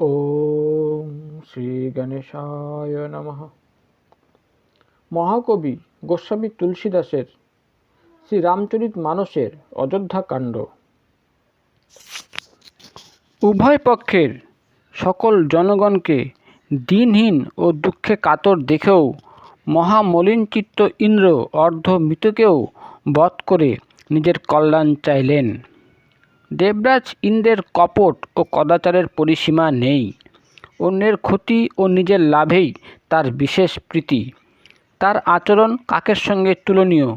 ওম শ্রী গণেশায় নমঃ। মহাকবি গোস্বামী তুলসীদাসের শ্রী রামচরিত মানসের অযোধ্যা কাণ্ড। উভয় পক্ষের সকল জনগণকে দিনহীন ও দুঃখে কাতর দেখেও মহামলিনচিত্ত ইন্দ্র অর্ধমৃতকেও বধ করে নিজের কল্যাণ চাইলেন। দেবরাজ ইন্দ্রের কপট ও কদাচারের পরিসীমা নেই। অন্যের ক্ষতি ও নিজের লাভেই তার বিশেষ প্রীতি। তার আচরণ কাকের সঙ্গে তুলনীয়?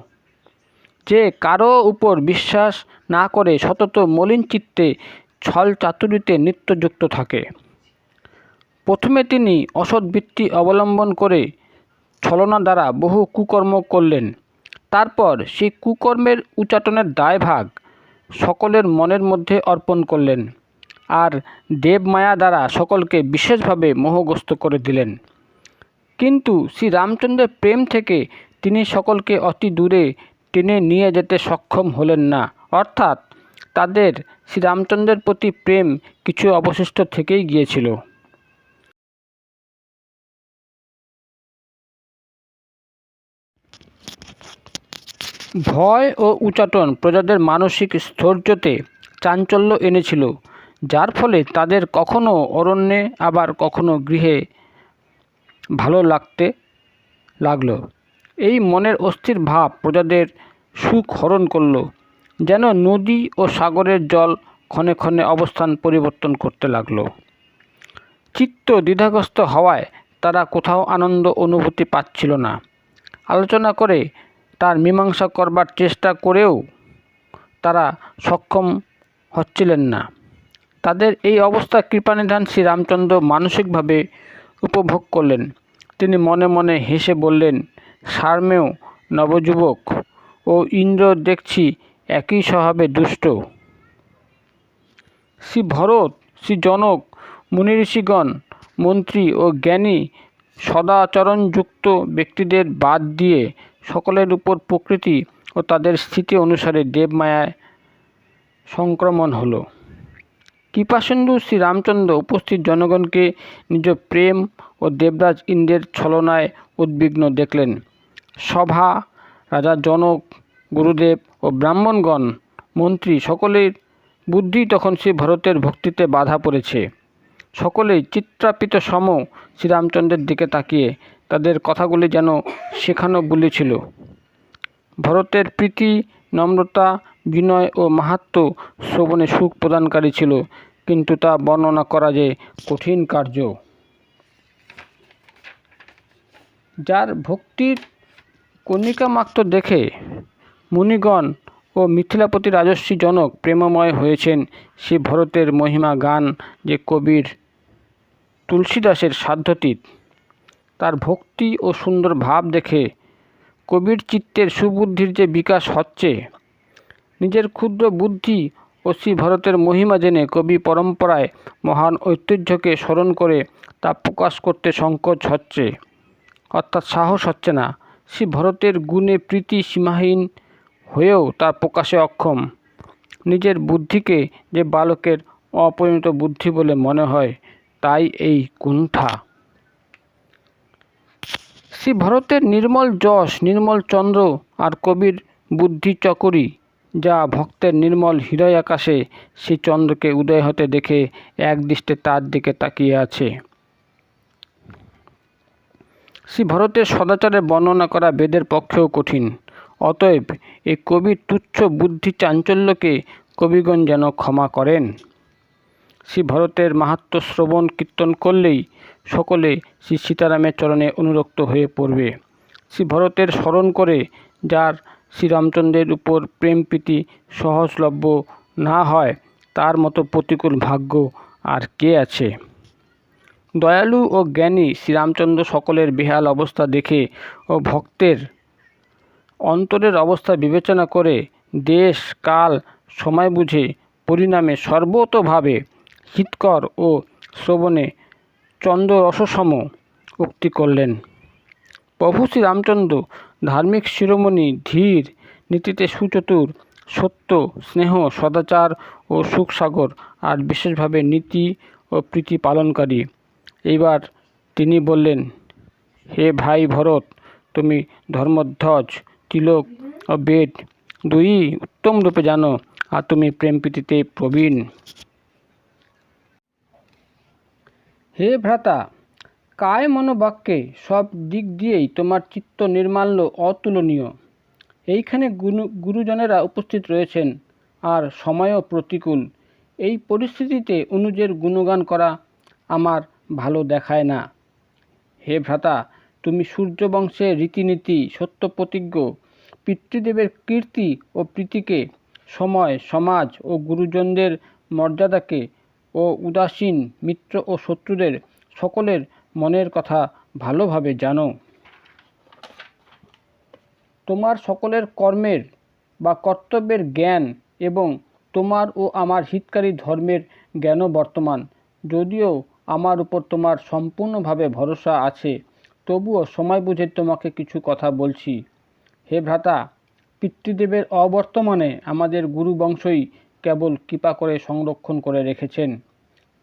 যে কারও উপর বিশ্বাস না করে সতত মলিন চিত্তে ছল চাতুরিতে নিত্যযুক্ত থাকে। প্রথমে তিনি অসৎবৃত্তি অবলম্বন করে ছলনা দ্বারা বহু কুকর্ম করলেন। তারপর সেই কুকর্মের উচাটনের দায়ভাগ সকলের মনের মধ্যে অর্পণ করলেন আর দেবমায়া দ্বারা সকলকে বিশেষভাবে মোহগ্রস্ত করে দিলেন। কিন্তু শ্রী রামচন্দ্রের প্রেম থেকে তিনি সকলকে অতি দূরে টেনে নিয়ে যেতে সক্ষম হলেন না। অর্থাৎ তাদের শ্রীরামচন্দ্রের প্রতি প্রেম কিছু অবশিষ্ট থেকেই গিয়েছিল। ভয় ও উচাটন প্রজাদের মানসিক স্থৈর্যতে চাঞ্চল্য এনেছিল, যার ফলে তাদের কখনো অরণ্যে, আবার কখনো গৃহে ভালো লাগতে লাগল। এই মনের অস্থির ভাব প্রজাদের সুখ হরণ করল, যেন নদী ও সাগরের জল ক্ষণে ক্ষণে অবস্থান পরিবর্তন করতে লাগল। চিত্ত দ্বিধাগ্রস্ত হওয়ায় তারা কোথাও আনন্দ অনুভূতি পাচ্ছিল না। আলোচনা করে তার মীমাংসা করবার চেষ্টা করেও তারা সক্ষম হচ্ছিলেন না। তাদের এই অবস্থা কৃপানিধান শ্রীরামচন্দ্র মানসিকভাবে উপভোগ করলেন। তিনি মনে মনে হেসে বললেন সারমেয় নবযুবক ও ইন্দ্র দেখছি একই স্বভাবে দুষ্ট। শ্রী ভরত, শ্রী জনক, মুনিঋষিগণ, মন্ত্রী ও জ্ঞানী সদাচরণযুক্ত ব্যক্তিদের বাদ দিয়ে সকলের উপর প্রকৃতি ও তাদের স্থিতি অনুসারে দেবমায়ায় সংক্রমণ হলো। কৃপাসিন্ধু শ্রীরামচন্দ্র উপস্থিত জনগণকে নিজ প্রেম ও দেবরাজ ইন্দ্রের ছলনায় উদ্বিগ্ন দেখলেন। সভা, রাজা জনক, গুরুদেব ও ব্রাহ্মণগণ, মন্ত্রী সকলের বুদ্ধি তখন শ্রী ভরতের ভক্তিতে বাধা পড়েছে। সকলেই চিত্রাপিত সম শ্রীরামচন্দ্রের দিকে তাকিয়ে তাদের কথাগুলি যেন শেখানো বলেছিল। ভরতের প্রীতি, নম্রতা, বিনয় ও মাহাত্ম শ্রবণে সুখ প্রদানকারী ছিল, কিন্তু তা বর্ণনা করা যে কঠিন কার্য। যার ভক্তির কণিকা মাত্র দেখে মুনিগণ ও মিথিলাপতি রাজস্বী জনক প্রেমময় হয়েছেন, সে ভরতের মহিমা গান যে কবির তুলসীদাসের সাধ্যতীত। তার ভক্তি ও সুন্দর ভাব দেখে কবির চিত্তের সুবুদ্ধির যে বিকাশ হচ্ছে, নিজের ক্ষুদ্র বুদ্ধি ও শ্রী ভরতের মহিমা জেনে কবি পরম্পরায় মহান ঐতিহ্যকে স্মরণ করে তা প্রকাশ করতে সংকোচ হচ্ছে। অর্থাৎ সাহস হচ্ছে না শ্রী ভরতের গুণে প্রীতি সীমাহীন হয়েও তার প্রকাশে অক্ষম। নিজের বুদ্ধিকে যে বালকের অপরিণত বুদ্ধি বলে মনে হয়, তাই এই কুণ্ঠা। শ্রী ভরতের নির্মল যশ, নির্মল চন্দ্র আর কবির বুদ্ধি চকরি, যা ভক্তের নির্মল হৃদয় আকাশে সেই চন্দ্রকে উদয় হতে দেখে একদৃষ্টে তার দিকে তাকিয়ে আছে। শ্রী ভরতের সদাচারের বর্ণনা করা বেদের পক্ষেও কঠিন। অতএব এই কবির তুচ্ছ বুদ্ধি চাঞ্চল্যকে কবিগণ যেন ক্ষমা করেন। শ্রী ভরতের মাহাত্ম শ্রবণ কীর্তন করলেই সকলে শ্রী সীতারামের চরণে অনুরক্ত হয়ে পড়বে। শ্রী ভরতের স্মরণ করে যার শ্রীরামচন্দ্রের উপর প্রেম প্রীতি সহজলভ্য না হয়, তার মতো প্রতিকূল ভাগ্য আর কে আছে? দয়ালু ও জ্ঞানী শ্রীরামচন্দ্র সকলের বেহাল অবস্থা দেখে ও ভক্তের অন্তরের অবস্থা বিবেচনা করে দেশ, কাল, সময় বুঝে পরিণামে সর্বতোভাবে হিতকর ও শ্রবণে চন্দ্ররসসম উক্তি করলেন। প্রভু শ্রীরামচন্দ্র ধার্মিক শিরোমণি ধীর নীতিতে সুচতুর, সত্য, স্নেহ, সদাচার ও সুখসাগর আর বিশেষভাবে নীতি ও প্রীতি পালনকারী। এইবার তিনি বললেন, হে ভাই ভরত, তুমি ধর্মধ্বজ, তিলক ও বেদ দুই উত্তম রূপে জানো আর তুমি প্রেম প্রীতিতে প্রবীণ। হে ভ্রাতা, কায় মনোবাক্যে সব দিক দিয়েই তোমার চিত্ত নির্মাল্য অতুলনীয়। এইখানে গুরু গুরুজনেরা উপস্থিত রয়েছেন আর সময়ও প্রতিকূল। এই পরিস্থিতিতে অনুজের গুণগান করা আমার ভালো দেখায় না। হে ভ্রাতা, তুমি সূর্যবংশের রীতিনীতি, সত্য প্রতিজ্ঞ, পিতৃদেবের কীর্তি ও প্রীতিকে সময়, সমাজ ও গুরুজনদের মর্যাদাকে ও উদাসীন মিত্র ও শত্রুদের সকলের মনের কথা ভালোভাবে জানো। তোমার সকলের কর্মের বা কর্তব্যের জ্ঞান এবং তোমার ও আমার হিতকারী ধর্মের জ্ঞানও বর্তমান। যদিও আমার উপর তোমার সম্পূর্ণভাবে ভরসা আছে, তবুও সময় বুঝে তোমাকে কিছু কথা বলছি। হে ভ্রাতা, পিতৃদেবের অবর্তমানে আমাদের গুরু বংশই কেবল কৃপা করে সংরক্ষণ করে রেখেছেন।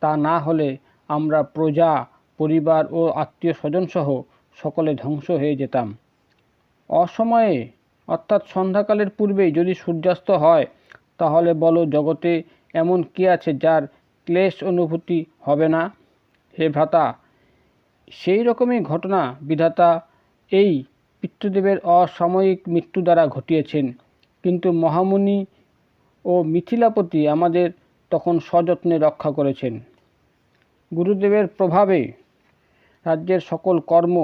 তা না হলে আমরা প্রজা, পরিবার ও আত্মীয় স্বজনসহ সকলে ধ্বংস হয়ে যেতাম। অসময়ে, অর্থাৎ সন্ধ্যাকালের পূর্বেই যদি সূর্যাস্ত হয়, তাহলে বলো জগতে এমন কি আছে যার ক্লেশ অনুভূতি হবে না? হে ভ্রাতা, সেই রকমই ঘটনা বিধাতা এই পিতৃদেবের অসাময়িক মৃত্যু দ্বারা ঘটিয়েছেন। কিন্তু মহামুনি ও মিথিলাপতি আমাদের তখন সযত্নে রক্ষা করেছেন। গুরুদেবের প্রভাবে রাজ্যের সকল কর্ম,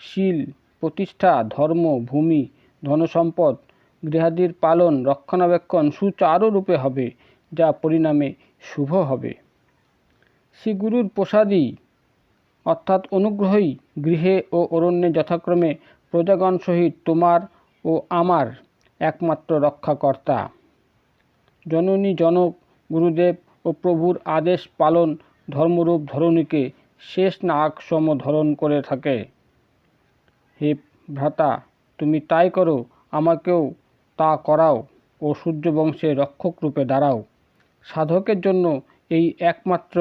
শীল, প্রতিষ্ঠা, ধর্ম, ভূমি, ধনসম্পদ, গৃহাদির পালন, রক্ষণাবেক্ষণ সুচারুরূপে হবে, যা পরিণামে শুভ হবে। শ্রী গুরুর প্রসাদী অর্থাৎ অনুগ্রহই গৃহে ও অরণ্যে যথাক্রমে প্রজাগণ সহিত তোমার ও আমার একমাত্র রক্ষাকর্তা। জননী জনক গুরুদেব ও প্রভুর আদেশ পালন ধর্মরূপ ধরণীকে শেষ নাগ সম ধরণ করে থাকে। হে ভ্রাতা, তুমি তাই করো, আমাকেও তা করাও ও সূর্যবংশে রক্ষক রূপে দাঁড়াও। সাধকের জন্য এই একমাত্র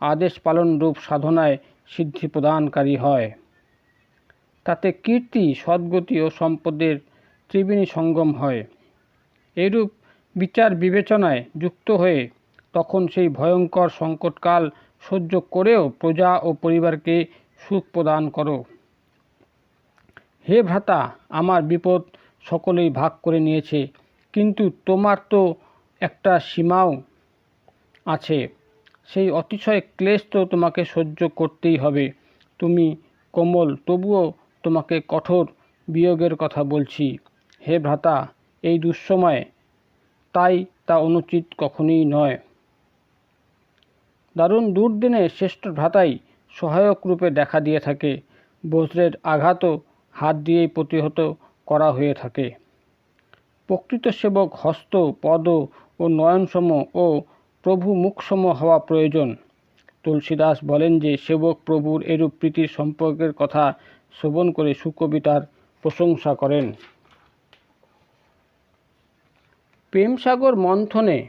আদেশ পালন রূপ সাধনায় সিদ্ধি প্রদানকারী হয়। তাতে কীর্তি, সদ্গতি ও সম্পদের ত্রিবেণী সঙ্গম হয়। এরূপ বিচার বিবেচনায় যুক্ত হয়ে তখন সেই ভয়ঙ্কর সংকটকাল সহ্য করেও প্রজা ও পরিবারকে সুখ প্রদান করো। হে ভ্রাতা, আমার বিপদ সকলেই ভাগ করে নিয়েছে, কিন্তু তোমার তো একটা সীমাও আছে। সেই অতিশয় ক্লেশ তো তোমাকে সহ্য করতেই হবে। তুমি কোমল, তবুও তোমাকে কঠোর বিয়োগের কথা বলছি। হে ভ্রাতা, এই দুঃসময়ে তাই তা অনুচিত কখনোই নয়। দারুণ দুর্দিনে শ্রেষ্ঠ ভ্রাতাই সহায়ক রূপে দেখা দিয়ে থাকে। বজ্রের আঘাতও হাত দিয়েই প্রতিহত করা হয়ে থাকে। প্রকৃত সেবক হস্ত, পদ ও নয়নসম ও প্রভু মুখসম হওয়া প্রয়োজন। তুলসীদাস বলেন যে, সেবক প্রভুর এরূপ প্রীতির সম্পর্কের কথা শ্রবণ করে সুকবিতার প্রশংসা করেন। প্রেমসাগর মন্থনে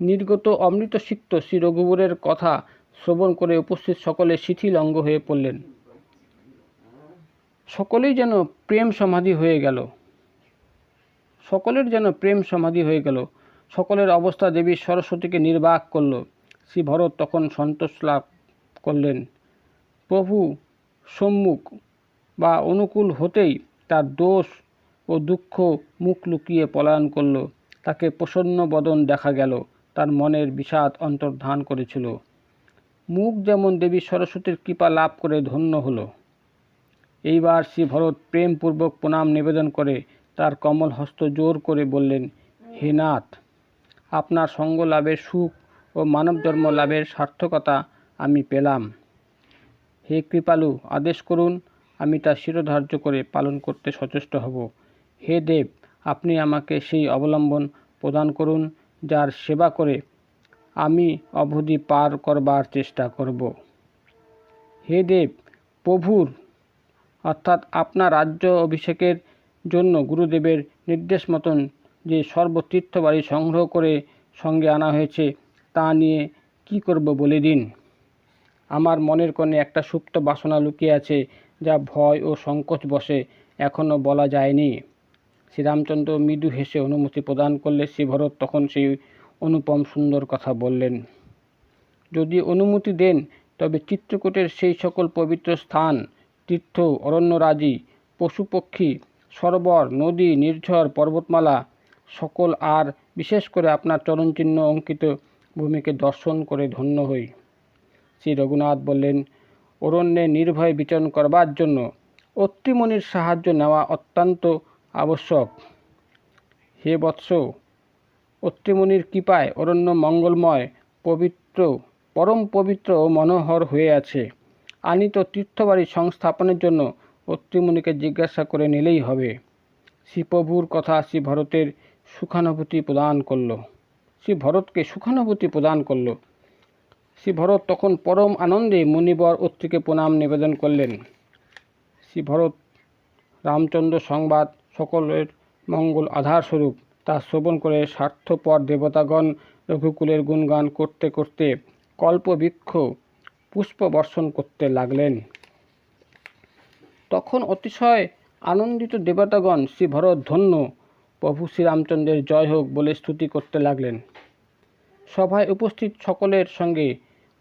নির্গত অমৃতসিক্ত শ্রী রঘুবরের কথা শ্রবণ করে উপস্থিত সকলে শিথিল অঙ্গ হয়ে পড়লেন। সকলেই যেন প্রেম সমাধি হয়ে গেল। সকলের যেন প্রেম সমাধি হয়ে গেল। সকলের অবস্থা দেবী সরস্বতীকে নির্বাক করল। শ্রী ভরত তখন সন্তোষ লাভ করলেন। প্রভু, সম্মুখ বা অনুকূল হতেই তার দোষ ও দুঃখ মুখ লুকিয়ে পলায়ন করল। তাকে প্রসন্ন বদন দেখা গেল, তার মনের বিষাদ অন্তর্ধান করেছিল। মুখ যেমন দেবী সরস্বতীর কৃপা লাভ করে ধন্য হলো। এইবার শ্রী ভরত প্রেমপূর্বক প্রণাম নিবেদন করে তার কমল হস্ত জোর করে বললেন, হে নাথ, আপনার সঙ্গ লাভের সুখ ও মানবজন্ম লাভের সার্থকতা আমি পেলাম। হে কৃপালু, আদেশ করুন, আমি তা শিরোধার্য করে পালন করতে সচেষ্ট হব। হে দেব আপনি আমাকে সেই অবলম্বন প্রদান করুন, যার সেবা করে আমি অবধি পার করবার চেষ্টা করব। হে দেব, প্রভুর, অর্থাৎ আপনার রাজ্য অভিষেকের জন্য গুরুদেবের নির্দেশ মতন যে সর্বতীর্থবাড়ি সংগ্রহ করে সঙ্গে আনা হয়েছে, তা নিয়ে কি করব বলে দিন? আমার মনের কোণে একটা সুপ্ত বাসনা লুকিয়ে আছে, যা ভয় ও সংকোচ বসে এখনও বলা যায়নি। শ্রীরামচন্দ্র মৃদু হেসে অনুমতি প্রদান করলে শ্রীভরত তখন সেই অনুপম সুন্দর কথা বললেন, যদি অনুমতি দেন, তবে চিত্রকূটের সেই সকল পবিত্র স্থান, তীর্থ, অরণ্যরাজি পশু পক্ষী সরোবর, নদী, নির্ঝর, পর্বতমালা, সকল আর বিশেষ করে আপনার চরণচিহ্ন অঙ্কিত ভূমিকে দর্শন করে ধন্য হই। শ্রী রঘুনাথ বললেন, অরণ্যে নির্ভয়ে বিচরণ করবার জন্য অত্রিমণির সাহায্য নেওয়া অত্যন্ত আবশ্যক। হে বৎস অত্রিমণির কৃপায় অরণ্য মঙ্গলময়, পবিত্র, পরম পবিত্র ও মনোহর হয়ে আছে। আনিত তীর্থবাড়ি সংস্থাপনের জন্য অত্রিমণিকে জিজ্ঞাসা করে নিলেই হবে। শ্রীপ্রভুর কথা শ্রী ভরতের সুখানুভূতি প্রদান করল। শ্রী ভরতকে সুখানুভূতি প্রদান করল। শ্রী ভরত তখন পরম আনন্দে মুনিবর অত্রিকে প্রণাম নিবেদন করলেন। শ্রী ভরত রামচন্দ্র সংবাদ সকলের মঙ্গল আধার স্বরূপ তা শ্রবণ করে স্বার্থপর দেবতাগণ রঘুকুলের গুণগান করতে করতে কল্পবৃক্ষ পুষ্প বর্ষণ করতে লাগলেন। তখন অতিশয় আনন্দিত দেবতাগণ শ্রী ভরত ধন্য প্রভু শ্রীরামচন্দ্রের জয় হোক বলে স্তুতি করতে লাগলেন। সভায় উপস্থিত সকলের সঙ্গে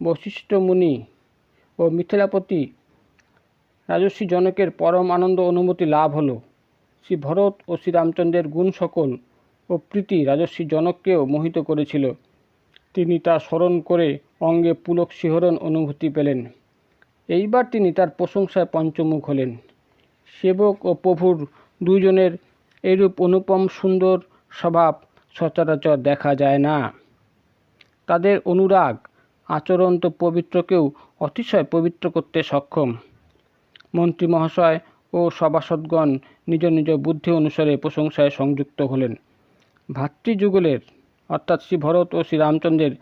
বশিষ্ঠ মুনি ও মিথিলাপতি রাজস্বী জনকের পরম আনন্দ অনুমতি লাভ হলো। শ্রী ভরত ও শ্রীরামচন্দ্রের গুণ সকল ও প্রীতি রাজস্বী জনককেও মোহিত করেছিল। তিনি তা স্মরণ করে অঙ্গে পুলক শিহরণ অনুভূতি পেলেন। এইবার তিনি তার প্রশংসায় পঞ্চমুখ হলেন। সেবক ও প্রভুর দুইজনের এরূপ অনুপম সুন্দর স্বভাব সচরাচর দেখা যায় না। তাদের অনুরাগ আচরণ তো পবিত্রকেও অতিশয় পবিত্র করতে সক্ষম। মন্ত্রী মহাশয় ও সভাসদগণ নিজ নিজ বুদ্ধি অনুসারে প্রশংসায় সংযুক্ত হলেন। ভাতৃযুগলের, অর্থাৎ শ্রী ভরত ও শ্রীরামচন্দ্রের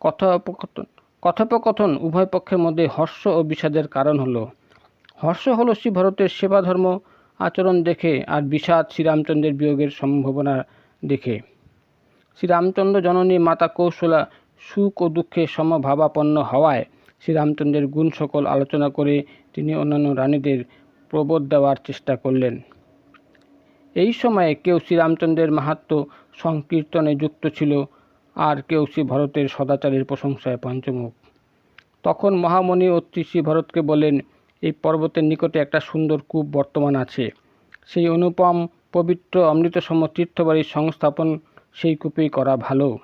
কথোপকথন কথোপকথন উভয় পক্ষের মধ্যে হর্ষ ও বিষাদের কারণ হলো। হর্ষ হলো শ্রী ভরতের সেবাধর্ম আচরণ দেখে আর বিষাদ শ্রীরামচন্দ্রের বিয়োগের সম্ভাবনা দেখে। শ্রীরামচন্দ্র জননী মাতা কৌশলা সুখ ও দুঃখে সমভাবাপন্ন হওয়ায় শ্রীরামচন্দ্রের গুণ সকল আলোচনা করে তিনি অন্যান্য রানীদের প্রবোধ দেওয়ার চেষ্টা করলেন। এই সময়ে কেউ শ্রীরামচন্দ্রের মাহাত্ম সংকীর্তনে যুক্ত ছিল, আর কেউ শ্রী ভরতের সদাচারের প্রশংসায় পঞ্চমুখ। তখন মহামণি অত্রি শ্রী ভরতকে বলেন, এই পর্বতের নিকটে একটা সুন্দর কূপ বর্তমান আছে। সেই অনুপম, পবিত্র অমৃতসম তীর্থবাড়ির সংস্থাপন সেই কূপেই করা ভালো।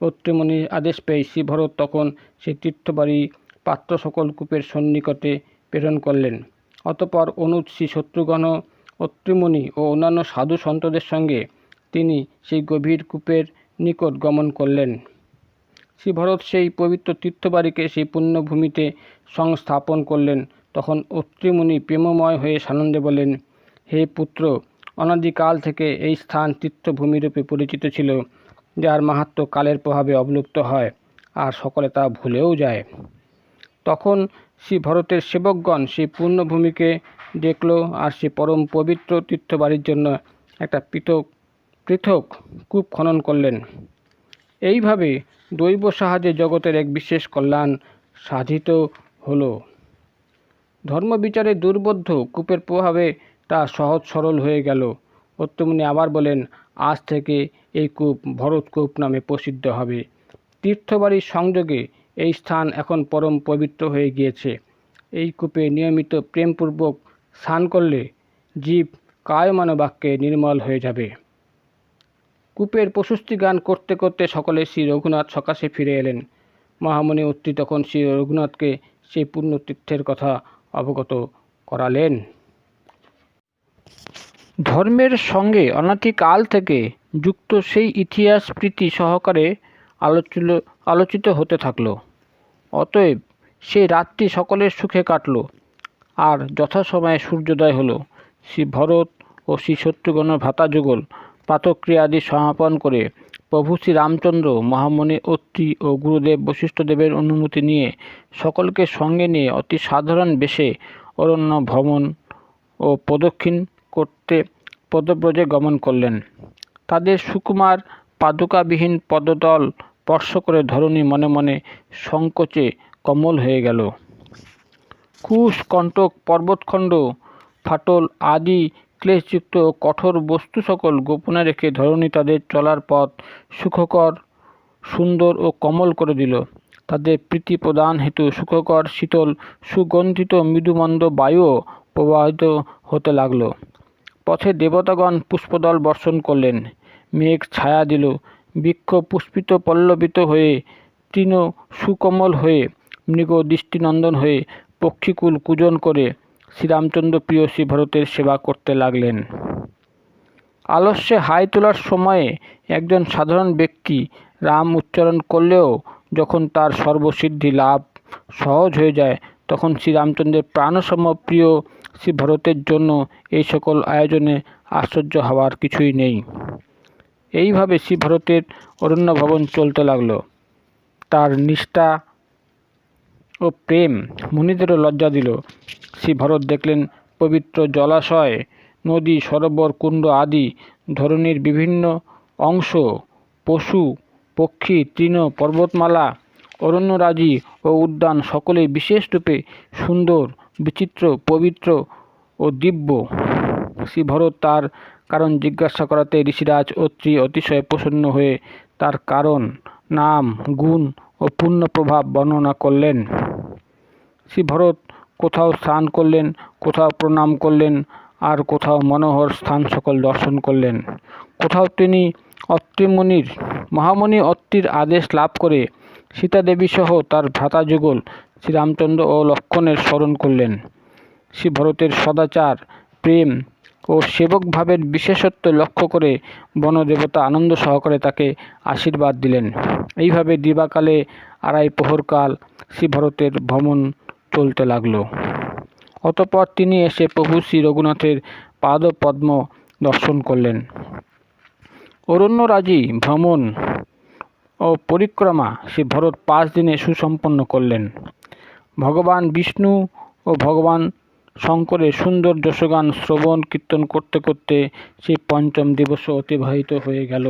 অত্রিমণির আদেশ পেয়ে শ্রী ভরত তখন সেই তীর্থবাড়ি পাত্র সকল কূপের সন্নিকটে প্রেরণ করলেন। অতপর অনুজ শ্রী শত্রুঘ্ন অত্রিমণি ও অন্যান্য সাধু সন্তদের সঙ্গে তিনি সেই গভীর কূপের নিকট গমন করলেন। শ্রী ভরত সেই পবিত্র তীর্থবাড়িকে সেই পুণ্যভূমিতে সংস্থাপন করলেন। তখন অত্রিমুনি প্রেমময় হয়ে সানন্দে বলেন হে পুত্র, অনাদিকাল থেকে এই স্থান তীর্থভূমিরূপে পরিচিত ছিল, যার মাহাত্ম কালের প্রভাবে অবলুপ্ত হয়, আর সকলে তা ভুলেও যায় তখন শ্রী ভরতের সেবকগণ সেই পূর্ণভূমিকে দেখল আর সে পরম পবিত্র তীর্থবাড়ির জন্য একটা পৃথক পৃথক কূপ খনন করলেন। এইভাবে দৈব সাহায্যে জগতের এক বিশেষ কল্যাণ সাধিত হলো। ধর্মবিচারে দুর্বোধ্য কূপের প্রভাবে তা সহজ সরল হয়ে গেল। অত্যমনি আবার বলেন, আজ থেকে এই কূপ ভরতকূপ নামে প্রসিদ্ধ হবে। তীর্থবাড়ির সংযোগে এই স্থান এখন পরম পবিত্র হয়ে গিয়েছে। এই কূপে নিয়মিত প্রেমপূর্বক স্নান করলে জীব কায়মান বাক্যে নির্মল হয়ে যাবে। কূপের প্রশস্তি গান করতে করতে সকলে শ্রী রঘুনাথ সকাশে ফিরে এলেন। মহামণি অত্রি তখন শ্রী রঘুনাথকে সেই পুণ্যতীর্থের কথা অবগত করালেন। ধর্মের সঙ্গে অনাদিকাল থেকে যুক্ত সেই ইতিহাস প্রীতি সহকারে আলোচিত আলোচিত হতে থাকল। অতএব সেই রাত্রি সকলের সুখে কাটল। আর যথাসময়ে সূর্যোদয় হলো। শ্রী ভরত ও শ্রী শত্রুঘ্ন ভাতাযুগল প্রাতক্রিয়াদি সমাপন করে প্রভু শ্রী রামচন্দ্র, মহামণি অত্রি ও গুরুদেব বশিষ্ঠদেবের অনুমতি নিয়ে সকলকে সঙ্গে নিয়ে অতি সাধারণ বেশে অরণ্য ভ্রমণ ও প্রদক্ষিণ করতে পদব্রজে গমন করলেন। তাদের সুকুমার পাদুকাবিহীন পদতল স্পর্শ করে ধরণী মনে মনে সংকোচে কমল হয়ে গেল। কুশ, কণ্টক, পর্বতখণ্ড, ফাটল আদি ক্লেশযুক্ত কঠোর বস্তু সকল গোপনে রেখে ধরণী তাদের চলার পথ সুখকর, সুন্দর ও কমল করে দিল। তাদের প্রীতি প্রদান হেতু সুখকর, শীতল, সুগন্ধিত, মৃদুমন্দ বায়ুও প্রবাহিত হতে লাগল। পথে দেবতাগণ পুষ্পদল বর্ষণ করলেন। মেঘ ছায়া দিল। বৃক্ষ পুষ্পিত পল্লবিত হয়ে, তৃণ সুকমল হয়ে, মৃগ দৃষ্টিনন্দন হয়ে পক্ষীকুল কুজন করে শ্রীরামচন্দ্র প্রিয় শ্রী ভরতের সেবা করতে লাগলেন। আলস্যে হাই তোলার সময়ে একজন সাধারণ ব্যক্তি রাম উচ্চারণ করলেও যখন তার সর্বসিদ্ধি লাভ সহজ হয়ে যায়, তখন শ্রীরামচন্দ্রের প্রাণসম প্রিয় শ্রী ভরতের জন্য এই সকল আয়োজনে আশ্চর্য হওয়ার কিছুই নেই। এইভাবে শ্রী ভরতের অরণ্য ভবন চলতে লাগল। তার নিষ্ঠা ও প্রেম মুনিদেরও লজ্জা দিল। শ্রী দেখলেন পবিত্র জলাশয়, নদী, সরোবর, কুণ্ড আদি ধরনের বিভিন্ন অংশ, পশু, পক্ষী, তৃণ, পর্বতমালা, অরণ্যরাজি ও উদ্যান সকলেই বিশেষ রূপে সুন্দর, বিচিত্র, পবিত্র ও দিব্য। শ্রী ভরত তার কারণ জিজ্ঞাসা করাতে ঋষিরাজ অত্রি অতিশয় প্রসন্ন হয়ে তার কারণ, নাম, গুণ ও পূর্ণ প্রভাব বর্ণনা করলেন। শ্রী ভরত কোথাও স্নান করলেন, কোথাও প্রণাম করলেন আর কোথাও মনোহর স্থান সকল দর্শন করলেন। কোথাও তিনি অত্রিমুনির মহামণি অত্রির আদেশ লাভ করে সীতাদেবী সহ তার ভ্রাতা যুগল শ্রীরামচন্দ্র ও লক্ষণের স্মরণ করলেন। শ্রী ভরতের সদাচার, প্রেম ও সেবক ভাবের বিশেষত্ব লক্ষ্য করে বনদেবতা আনন্দ সহকারে তাকে আশীর্বাদ দিলেন। এইভাবে দিবাকালে আড়াই প্রহরকাল শ্রী ভরতের ভ্রমণ চলতে লাগল। অতপর তিনি এসে প্রভু শ্রী রঘুনাথের পাদপদ্ম দর্শন করলেন। অরণ্যরাজি ভ্রমণ ও পরিক্রমা শ্রী ভরত পাঁচ দিনে সুসম্পন্ন করলেন। ভগবান বিষ্ণু ও ভগবান শঙ্করের সুন্দর যশগান শ্রবণ কীর্তন করতে করতে সেই পঞ্চম দিবস অতিবাহিত হয়ে গেল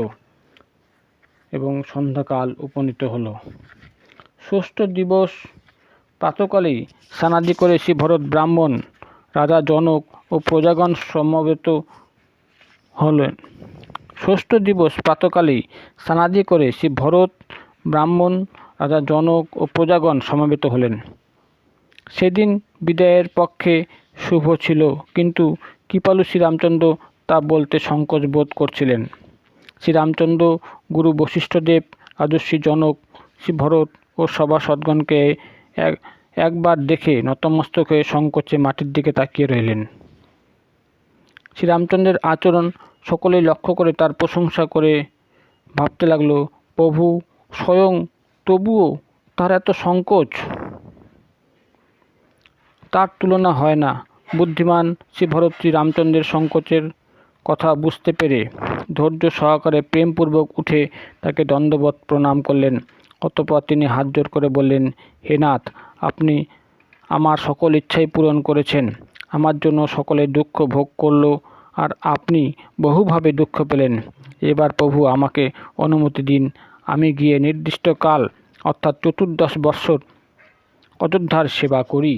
এবং সন্ধ্যাকাল উপনীত হলো। ষষ্ঠ দিবস প্রাতকালেই স্নানাদি করে শ্রী ভরত ব্রাহ্মণ রাজা জনক ও প্রজাগণ সমবেত হলেন। ষষ্ঠ দিবস প্রাতকালেই স্নানাদি করে শ্রী ভরত ব্রাহ্মণ, রাজা জনক ও প্রজাগণ সমবেত হলেন। সেদিন বিদায়ের পক্ষে শুভ ছিল, কিন্তু কৃপালু শ্রীরামচন্দ্র তা বলতে সংকোচ বোধ করছিলেন। শ্রীরামচন্দ্র, গুরু বশিষ্ঠদেব আদর্শী জনক শ্রী ভরত ও সভাসদগণকে এক, একবার দেখে নতমস্তক হয়ে সংকোচে মাটির দিকে তাকিয়ে রইলেন। শ্রীরামচন্দ্রের আচরণ সকলেই লক্ষ্য করে তার প্রশংসা করে ভাবতে লাগল, প্রভু, স্বয়ং তবুও তার এত সংকোচ? তার তুলনা হয় না। বুদ্ধিমান শ্রী ভরত শ্রী রামচন্দ্রের সংকোচের কথা বুঝতে পেরে ধৈর্য সহকারে প্রেমপূর্বক উঠে তাকে দণ্ডবত প্রণাম করলেন। অতপর তিনি হাত জোর করে বললেন, হে নাথ, আপনি আমার সকল ইচ্ছাই পূরণ করেছেন। আমার জন্য সকলে দুঃখ ভোগ করল আর আপনি বহুভাবে দুঃখ পেলেন। এবার প্রভু আমাকে অনুমতি দিন। আমি গিয়ে নির্দিষ্ট কাল অর্থাৎ চতুর্দশ বৎসর অযোধ্যার সেবা করি।